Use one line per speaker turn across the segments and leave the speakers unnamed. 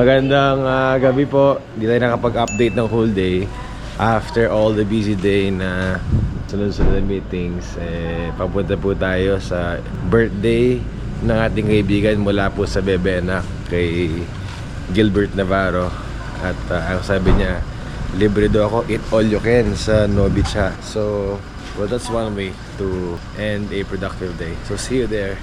Magandang ah, gabi po. Hindi tayo nakapag-update ng whole day. After all the busy day na sunod-sunod na meetings, eh, papunta po tayo sa birthday ng ating kaibigan mula po sa Bebena kay Gilbert Navarro. At ah, ang sabi niya, libre daw ako, eat all you can sa No Beach ha. So, well, that's one way to end a productive day. So, see you there.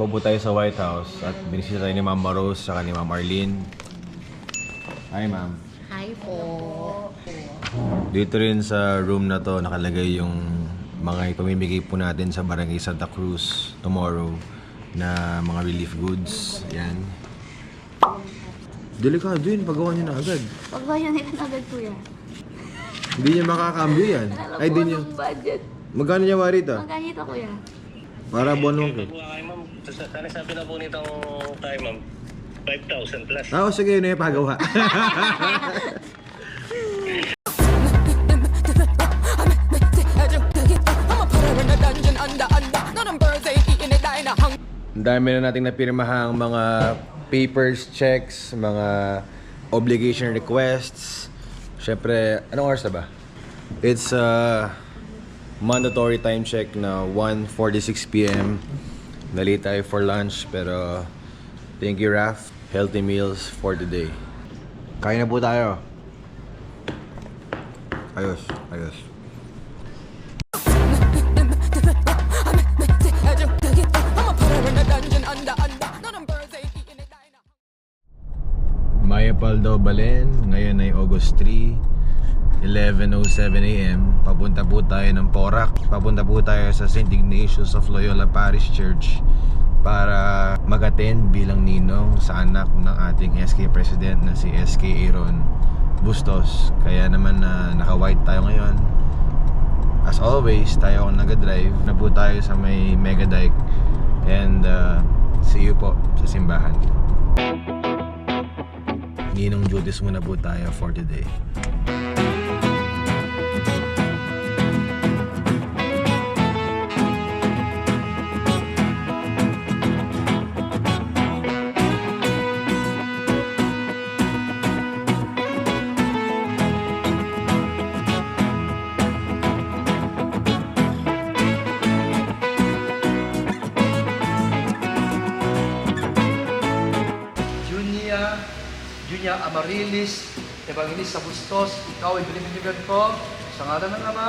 Po tayo sa White House at binisita tayo ni Ma'am Rose at ni Ma'am Arlene. Hi, Ma'am.
Hi po.
Dito rin sa room na to nakalagay yung mga ipamimigay po natin sa Barangay Santa Cruz tomorrow na mga relief goods. Yan. Delikado yun, paggawa nyo na agad.
Pag yun nila agad kuya.
Hindi niya makakambyo yan. Ay, di niya.
Ang budget.
Magkano niya wari ito?
Magkano ito kuya?
Para bonong.
Sa- Sana sabi na po nitong tayo ma'am. 5,000 plus.
Ah, oh, sige, yun na yung pagawa. Ang dami na nating napirmahang mga papers, checks, mga obligation requests. Siyempre, anong oras na ba? It's a mandatory time check na 1.46 p.m. Nalate tayo for lunch pero thank you Raf. Healthy meals for today. Kain na po tayo. Ayos, ayos.
I'ma put her in a dungeon under, under. None of them birds ain't eating it, dying of hunger.
Maya Paldo Balen, ngayon ay August 3, 11.07 a.m. Papunta po tayo ng Porac. Papunta po tayo sa St. Ignatius of Loyola Parish Church para mag-attend bilang ninong sa anak ng ating SK President na si SK Aaron Bustos. Kaya naman na naka-white tayo ngayon. As always, tayo ang nag-drive na po tayo sa may Mega Dike. And uh, see you po sa simbahan. Ninong duties muna po tayo for today.
Junia Amarilis, Evangelista Bustos, ikaw ay binibigyan ko sa ngalan ng Ama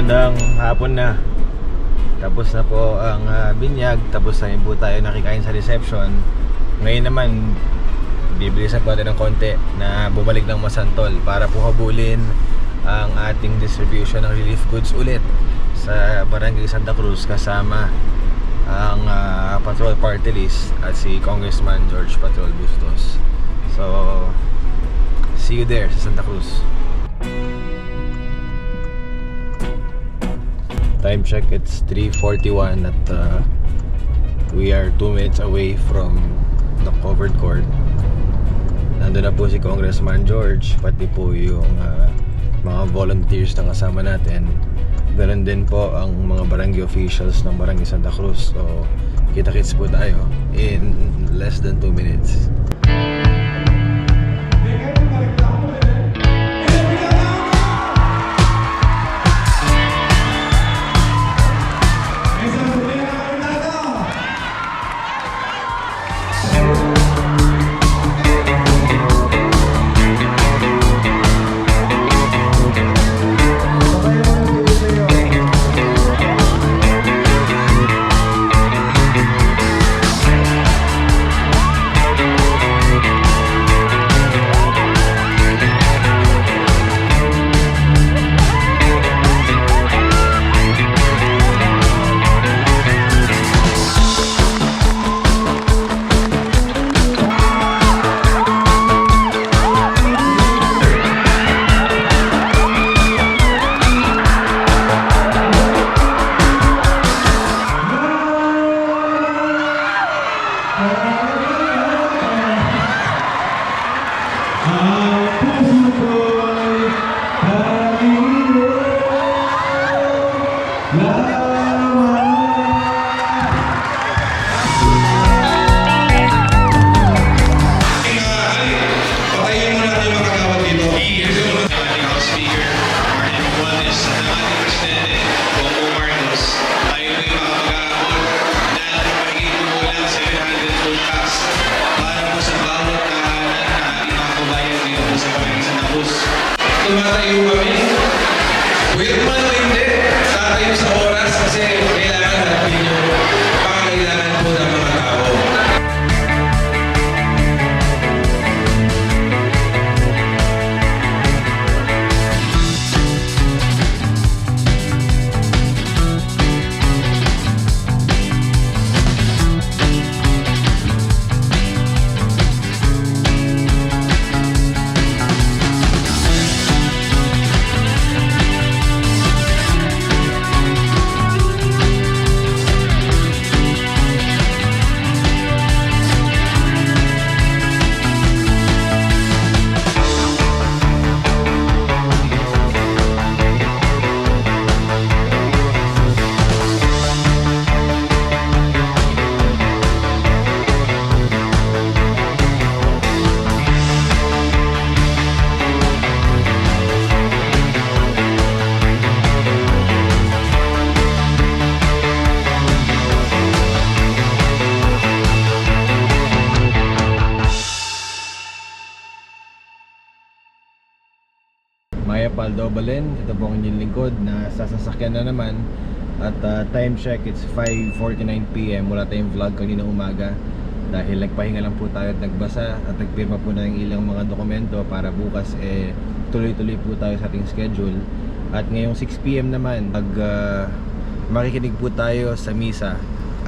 Magandang hapon na. Tapos na po ang ah, binyag. Tapos na po tayo nakikain sa reception. Ngayon naman, bibilisan po natin ng konti na bumalik ng Masantol para po habulin ang ating distribution ng relief goods ulit sa Barangay Santa Cruz kasama ang ah, patrol party list at si Congressman George Patrol Bustos. So, see you there sa Santa Cruz. Time check, it's 3.41 at uh, we are 2 minutes away from the covered court. Nandun na po si Congressman George, pati po yung uh, mga volunteers na kasama natin. Ganun din po ang mga barangay officials ng Barangay Santa Cruz. So, kita-kits po tayo in less than 2 minutes. Paldobalin, ito po ang inyong lingkod na sasasakyan na naman. At uh, time check it's 5.49pm wala tayong vlog kanina umaga. Dahil nagpahinga lang po tayo at nagbasa at nagpirma po na ng ilang mga dokumento para bukas eh tuloy-tuloy po tayo sa ating schedule. At ngayong 6pm naman mag uh, makikinig po tayo sa misa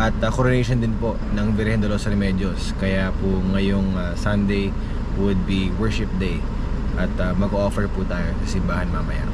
at uh, coronation din po ng Virgen de los Remedios. Kaya po ngayong uh, Sunday would be worship day at uh, mag-offer po tayo sa simbahan mamaya.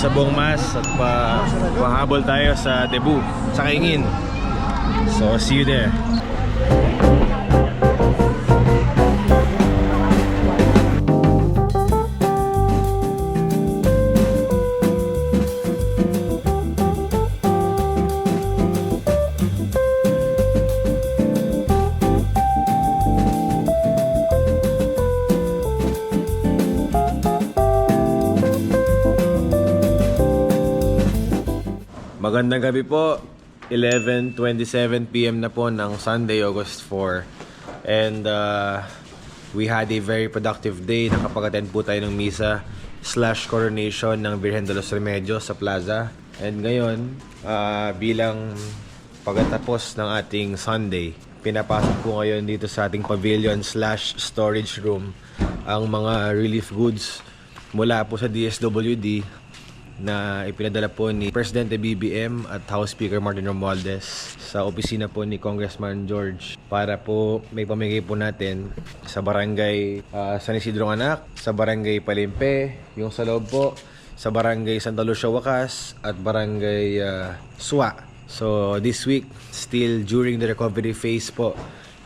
Sa buong mas at pa pahabol tayo sa debut sa Kaingin. So see you there. Magandang gabi po. 11.27pm na po ng Sunday, August 4. And uh, we had a very productive day. Nakapag-attend po tayo ng misa slash coronation ng Virgen de los Remedios sa plaza. And ngayon, uh, bilang pagkatapos ng ating Sunday, pinapasok po ngayon dito sa ating pavilion slash storage room ang mga relief goods mula po sa DSWD na ipinadala po ni Presidente BBM at House Speaker Martin Romualdez sa opisina po ni Congressman George para po may pamigay po natin sa barangay ah, San Isidro Anak, sa barangay Palimpe, yung sa loob po, sa barangay Santa Lucia Wakas at barangay ah, Swa. So this week, still during the recovery phase po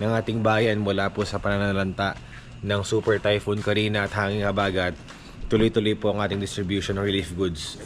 ng ating bayan mula po sa pananalanta ng Super Typhoon Karina at Hanging Habagat, tuloy-tuloy po ang ating distribution ng relief goods.